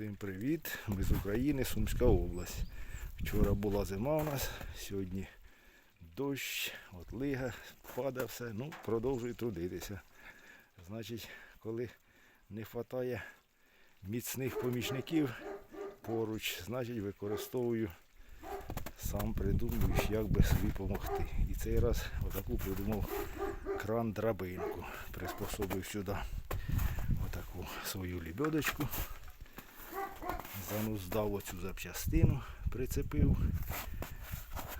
Всім привіт! Ми з України, Сумська область. Вчора була зима у нас, сьогодні дощ, от лига, падає все. Ну, продовжую трудитися. Значить, коли не вистачає міцних помічників поруч, значить використовую, сам придумую, як би собі допомогти. І цей раз отаку придумав кран-драбинку. Приспособив сюди отаку свою лебедочку. Зануздав оцю запчастину, прицепив,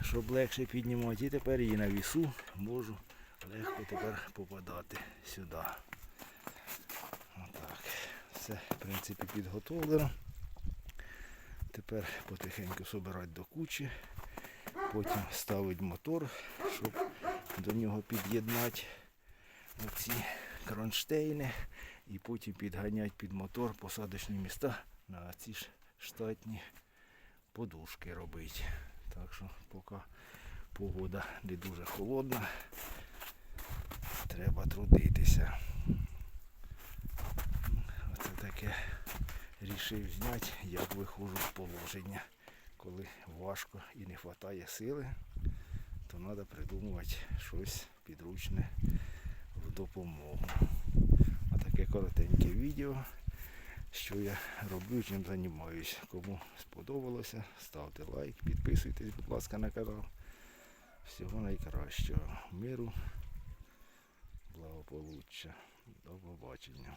щоб легше піднімати. І тепер її на вісу можу легко тепер попадати сюди. Отак. Все, в принципі, підготовлено. Тепер потихеньку собирати до кучі. Потім ставить мотор, щоб до нього під'єднати оці кронштейни і потім підганяти під мотор посадочні міста на ці ж штатні подушки робити. Так що поки погода не дуже холодна, треба трудитися. Оце таке рішив зняти, як виходжу з положення. Коли важко і не вистачає сили, то треба придумувати щось підручне в допомогу. А таке коротеньке відео, що я роблю, чим займаюсь. Кому сподобалося, ставте лайк, підписуйтесь, будь ласка, на канал. Всього найкращого. Миру, благополуччя. До побачення.